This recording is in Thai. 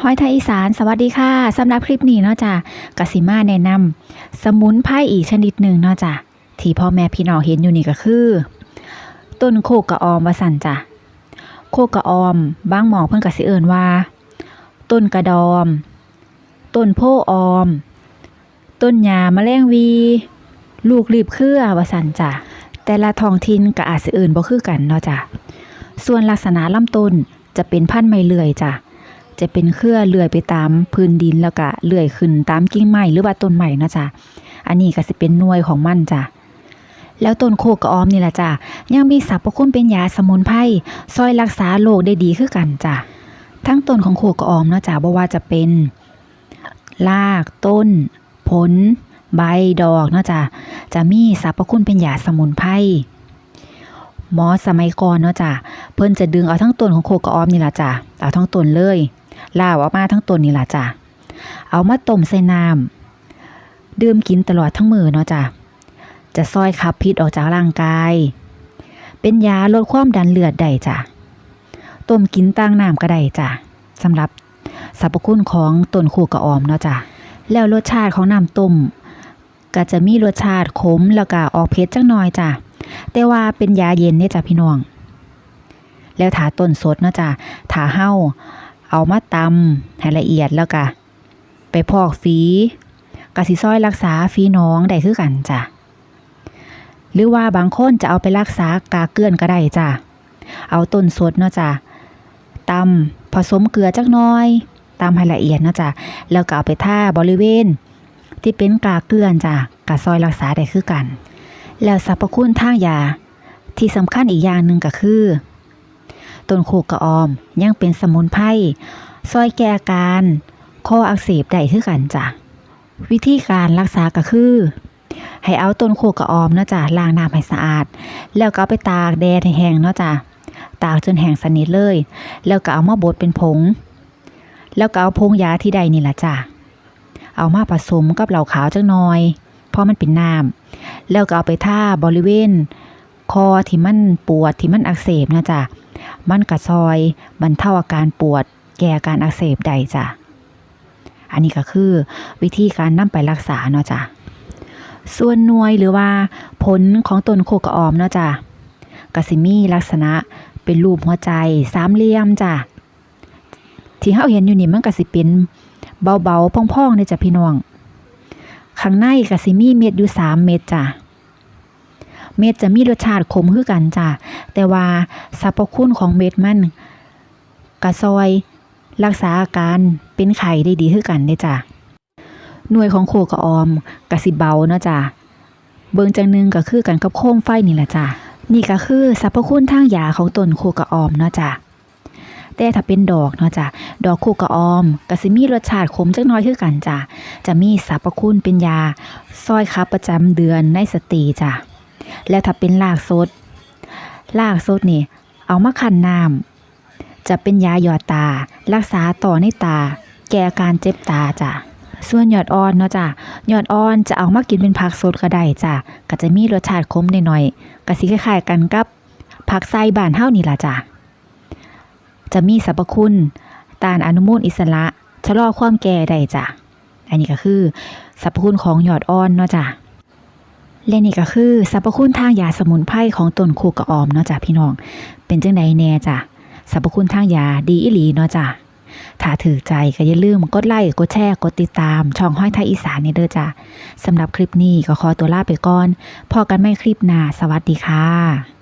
หอยไทยอีสานสวัสดีค่ะสำหรับคลิปนี้เนาะจ้ะกสิมาแนะนำสมุนไพรอีกชนิดหนึ่งเนาะจ้ะที่พ่อแม่พี่น้องเห็นอยู่นี่ก็คือ ต้นโคกกระออมวสันจ้ะโคกกระออมบางหมองเพิ่นกสิเอิ้นว่า ต้นกระดอม ต้นโพออม ต้นหญ้าแมลงวี ลูกรีบเครือวสันจ้ะแต่ละท้องถิ่นก็อาจสิเอิ้นบ่คือกันเนาะจ้ะส่วนลักษณะลำต้นจะเป็นพันธุ์ไม้เลื่อยจ้ะ จะเป็นเครือเลื่อยไปตามพื้นดินแล้วก็เลื่อยขึ้นตามกิ่งไม้หรือว่าต้นไม้นะจ๊ะอันนี้ก็สิเป็นหน่วยของมันจ้ะแล้วต้นโคกกระออมนี่แหละจ้ะยังมีสรรพคุณเป็นยาสมุนไพรซอยรักษาโรคได้ดีคือกันจ้ะทั้งต้นของโคกกระออมนะจ้ะบ่ว่าจะเป็นรากต้น ผล ใบดอกนะจ้ะจะมีสรรพคุณเป็นยาสมุนไพรหมอสมัยก่อนเนาะจ้ะเพิ่นจะดึงเอาทั้งต้นของโคกกระออมนี่แหละจ้ะเอาทั้งต้นเลย ลาวออกมาทั้งต้นนี่ล่ะจ้ะเอามาต้มใส่น้ำดื่มกินตลอดทั้งมือเนาะจ้ะจะซอยขับพิษออกจากร่างกาย เป็นยาลดความดันเลือดได้จ้ะต้มกินตั้งน้ำก็ได้จ้ะสำหรับสรรพคุณของต้นโคกกระออมเนาะจ้ะแล้วรสชาติของน้ำต้มก็จะมีรสชาติขมแล้วก็ออกเผ็ดจังหน่อยจ้ะแต่ว่าเป็นยาเย็นเนี่ยจ้ะพี่น้อง แล้วถาต้นสดเนาะจ้ะถาเห่า เอามาตำให้ละเอียดแล้วก็ไปพอกฝีกสิซอยรักษาฝีน้องได้คือกันจ้ะ หรือว่าบางคนจะเอาไปรักษากาเกลื่อนก็ได้จ้ะ เอาต้นสดเนาะจ้ะตำผสมเกลือจักน้อยตำให้ละเอียดเนาะจ้ะ แล้วก็เอาไปท่าบริเวณ ที่เป็นกาเกลื่อนจ้ะกาซอยรักษาได้คือกัน แล้วสรรพคุณทางยาที่สำคัญอีกอย่างหนึ่งก็คือ ต้นโคกกระออม ยังเป็นสมุนไพรซอยแก้อาการคออักเสบได้คือกันจ้ะ วิธีการรักษาก็คือ ให้เอาต้นโคกกระออมเนาะจ้ะล้างน้ำให้สะอาด แล้วก็เอาไปตากแดดให้แห้งเนาะจ้ะตากจนแห้งสนิทเลย แล้วก็เอามาบดเป็นผง แล้วก็เอาพงยาที่ใดนี่แหละจ้ะเอามาผสมกับเหล้าขาวจังหน่อย เพราะมันเป็นน้ำแล้วก็เอาไปท่าบริเวณ คอที่มันปวดที่มันอักเสบนะจ้ะ มันกระซอยบรรเทาอาการปวด แก้อาการอักเสบได้จ้ะ อันนี้ก็คือวิธีการนำไปรักษาเนาะจ้ะ ส่วนนวยหรือว่าผลของต้นโคกระออมเนาะจ้ะกสิมีลักษณะเป็นรูปหัวใจสามเหลี่ยมจ้ะ ที่เฮาเห็นอยู่นี่มันกสิเป็นเบาๆพองๆเลยจ้ะพี่น้อง ข้างในกสิมีเม็ดอยู่สามเม็ดจ้ะ เม็ดจะมีรสชาติขมคือกันจ้ะแต่ว่าสรรพคุณของเม็ดมันกระซอย รักษาอาการเป็นไข้ได้ดีคือกันเด้จ้ะหน่วยของโคกระออมกระสิเบาเนาะจ้ะเบิงจังหนึงก็คือกันกับโคมไฟนี่แหละจ้ะนี่ก็คือสรรพคุณทางยาของต้นโคกระออมเนาะจ้ะแต่ถ้าเป็นดอกเนาะจ้ะดอกโคกระออมก็สิมีรสชาติขมจักน้อยคือกันจ้ะจะมีสรรพคุณเป็นยาซอยคับประจำเดือนในสตรีจ้ะ แล้วถ้าเป็นรากสดรากสดนี่ เอามาคั้นน้ำจะเป็นยาหยอดตา รักษาต่อในตา แก้อาการเจ็บตาจ้ะส่วนหยอดอ่อนเนาะจ้ะหยอดอ่อนจะเอามากินเป็นผักสดก็ได้จ้ะก็จะมีรสชาติขมหน่อยๆก็สิคล้ายๆกันกับผักไส้บานเฮานี่ล่ะจ้ะจะมีสรรพคุณตานอนุมูลอิสระชะลอความแก่ได้จ้ะอันนี้ก็คือสรรพคุณของหยอดอ่อนเนาะจ้ะ และนี่ก็คือสรรพคุณทางยาสมุนไพรของต้นคูกระออมเนาะจ้ะพี่น้อง เป็นจังไดแน่จ้ะสรรพคุณทางยาดีอีหลีเนาะจ้ะถ้าถือใจก็อย่าลืมกดไลค์กดแชร์กดติดตาม ช่องห้อยไทยอีสานนี่เด้อจ้ะสำหรับคลิปนี้ก็ขอตัวลาไปก่อนพอกันไม่คลิปหน้าสวัสดีค่ะ